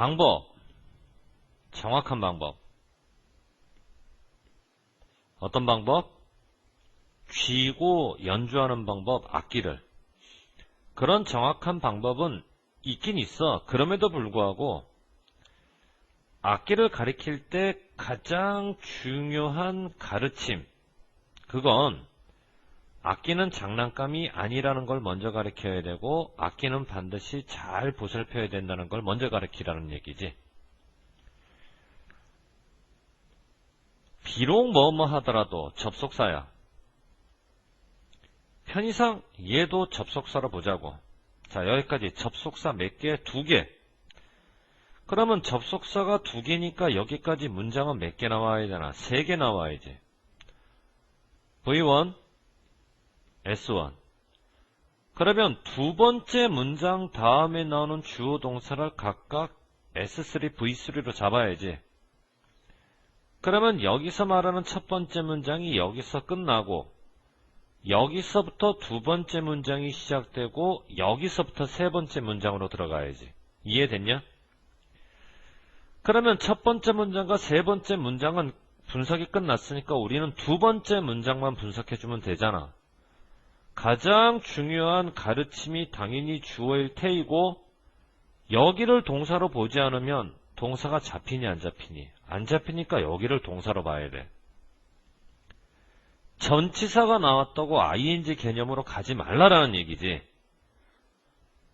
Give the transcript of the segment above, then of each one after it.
방법. 정확한 방법. 어떤 방법? 쥐고 연주하는 방법, 악기를. 그런 정확한 방법은 있긴 있어. 그럼에도 불구하고 악기를 가리킬 때 가장 중요한 가르침. 그건 악기는 장난감이 아니라는 걸 먼저 가르쳐야 되고 악기는 반드시 잘 보살펴야 된다는 걸 먼저 가르치라는 얘기지. 비록 뭐뭐 하더라도 접속사야. 편의상 얘도 접속사로 보자고. 자, 여기까지 접속사 몇 개? 두 개. 그러면 접속사가 두 개니까 여기까지 문장은 몇 개 나와야 되나? 세 개 나와야지. V1, S1. 그러면 두 번째 문장 다음에 나오는 주어 동사를 각각 S3, V3로 잡아야지. 그러면 여기서 말하는 첫 번째 문장이 여기서 끝나고 여기서부터 두 번째 문장이 시작되고 여기서부터 세 번째 문장으로 들어가야지. 이해됐냐? 그러면 첫 번째 문장과 세 번째 문장은 분석이 끝났으니까 우리는 두 번째 문장만 분석해주면 되잖아. 가장 중요한 가르침이 당연히 주어일 테이고 여기를 동사로 보지 않으면 동사가 잡히니 안 잡히니 안 잡히니까 여기를 동사로 봐야 돼. 전치사가 나왔다고 ing 개념으로 가지 말라라는 얘기지.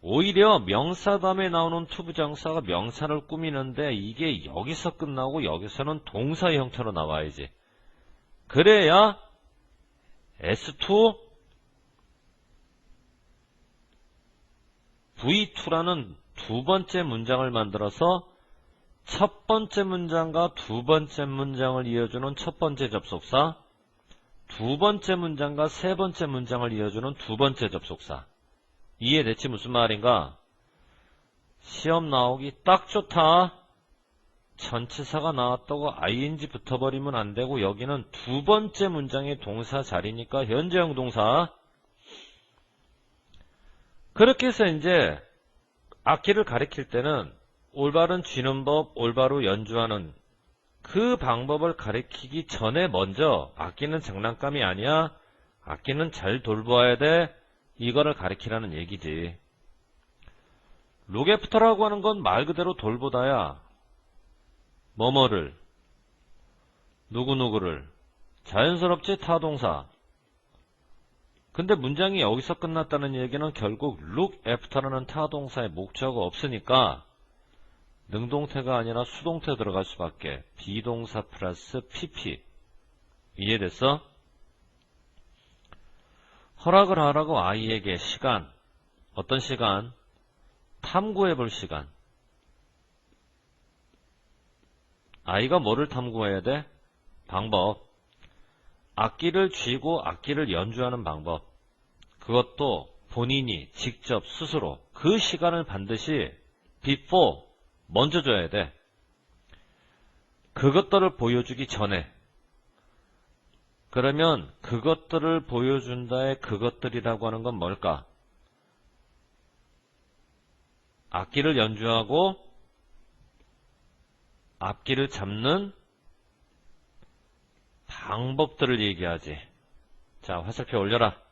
오히려 명사 다음에 나오는 투부정사가 명사를 꾸미는데 이게 여기서 끝나고 여기서는 동사 형태로 나와야지. 그래야 S2 V2라는 두 번째 문장을 만들어서 첫 번째 문장과 두 번째 문장을 이어주는 첫 번째 접속사, 두 번째 문장과 세 번째 문장을 이어주는 두 번째 접속사. 이해됐지 무슨 말인가? 시험 나오기 딱 좋다. 전치사가 나왔다고 ing 붙어버리면 안 되고 여기는 두 번째 문장의 동사 자리니까 현재형 동사. 그렇게 해서 이제 악기를 가리킬 때는 올바른 쥐는 법, 올바로 연주하는 그 방법을 가리키기 전에 먼저 악기는 장난감이 아니야. 악기는 잘 돌보아야 돼. 이거를 가리키라는 얘기지. 로게프터라고 하는 건 말 그대로 돌보다야. 뭐뭐를, 누구누구를, 자연스럽지 타동사. 근데 문장이 여기서 끝났다는 얘기는 결국 look after라는 타 동사의 목적어가 없으니까 능동태가 아니라 수동태 들어갈 수밖에 비동사 플러스 pp 이해됐어? 허락을 하라고 아이에게 시간 어떤 시간? 탐구해 볼 시간 아이가 뭐를 탐구해야 돼? 방법 악기를 쥐고 악기를 연주하는 방법 그것도 본인이 직접 스스로 그 시간을 반드시 before 먼저 줘야 돼. 그것들을 보여주기 전에. 그러면 그것들을 보여준다의 그것들이라고 하는 건 뭘까? 악기를 연주하고 앞기를 잡는 방법들을 얘기하지. 자, 화살표 올려라.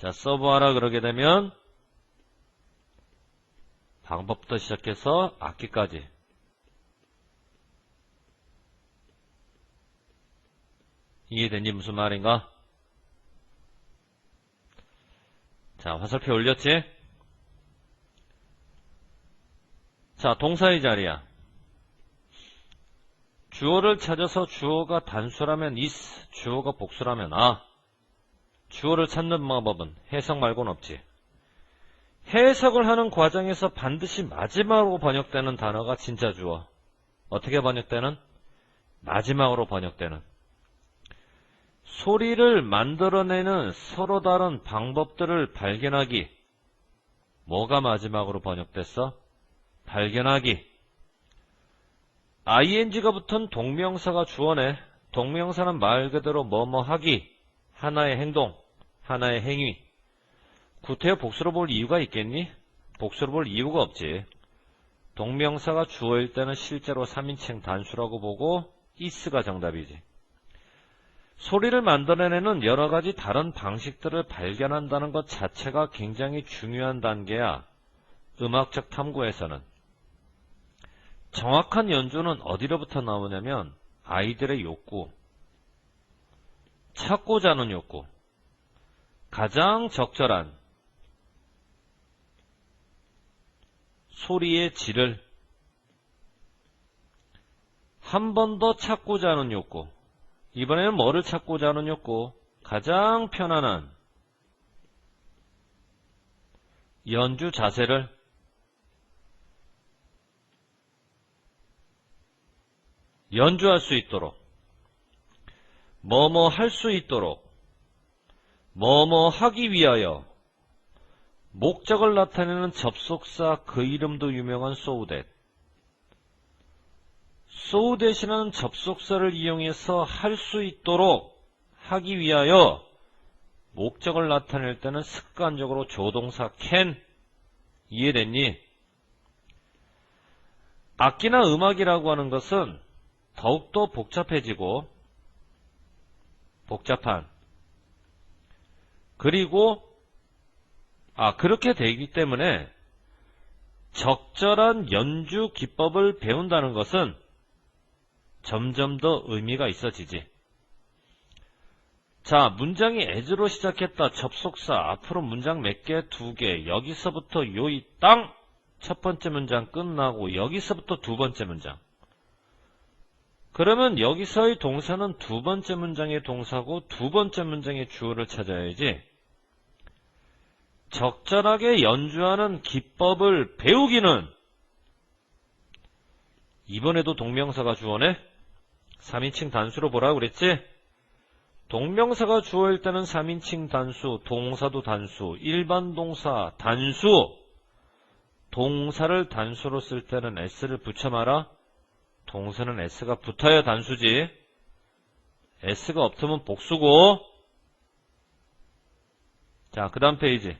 자, 서브하라 그러게 되면 방법부터 시작해서 악기까지 이해됐니 무슨 말인가? 자 화살표 올렸지? 자 동사의 자리야 주어를 찾아서 주어가 단수라면 is, 주어가 복수라면 아 주어를 찾는 방법은 해석 말고는 없지 해석을 하는 과정에서 반드시 마지막으로 번역되는 단어가 진짜 주어. 어떻게 번역되는? 마지막으로 번역되는. 소리를 만들어내는 서로 다른 방법들을 발견하기. 뭐가 마지막으로 번역됐어? 발견하기. ing가 붙은 동명사가 주어네. 동명사는 말 그대로 뭐뭐 하기. 하나의 행동, 하나의 행위. 구태여 복수로 볼 이유가 있겠니? 복수로 볼 이유가 없지. 동명사가 주어일 때는 실제로 3인칭 단수라고 보고 is가 정답이지. 소리를 만들어내는 여러 가지 다른 방식들을 발견한다는 것 자체가 굉장히 중요한 단계야. 음악적 탐구에서는. 정확한 연주는 어디로부터 나오냐면 아이들의 욕구, 찾고자 하는 욕구, 가장 적절한 소리의 질을 한 번 더 찾고자 하는 욕구, 이번에는 뭐를 찾고자 하는 욕구? 가장 편안한 연주 자세를 연주할 수 있도록 뭐뭐 할 수 있도록 뭐뭐 하기 위하여 목적을 나타내는 접속사 그 이름도 유명한 so that so that이라는 접속사를 이용해서 할 수 있도록 하기 위하여 목적을 나타낼 때는 습관적으로 조동사 can 이해됐니? 악기나 음악이라고 하는 것은 더욱더 복잡해지고 복잡한 그리고 아 그렇게 되기 때문에 적절한 연주 기법을 배운다는 것은 점점 더 의미가 있어지지. 자, 문장이 as로 시작했다. 접속사. 앞으로 문장 몇 개? 두 개. 여기서부터 요이 땅! 첫 번째 문장 끝나고 여기서부터 두 번째 문장. 그러면 여기서의 동사는 두 번째 문장의 동사고 두 번째 문장의 주어를 찾아야지. 적절하게 연주하는 기법을 배우기는 이번에도 동명사가 주어네? 3인칭 단수로 보라고 그랬지? 동명사가 주어일 때는 3인칭 단수, 동사도 단수, 일반 동사 단수, 동사를 단수로 쓸 때는 s를 붙여 말아. 동사는 s가 붙어야 단수지. s가 없으면 복수고. 자, 그 다음 페이지.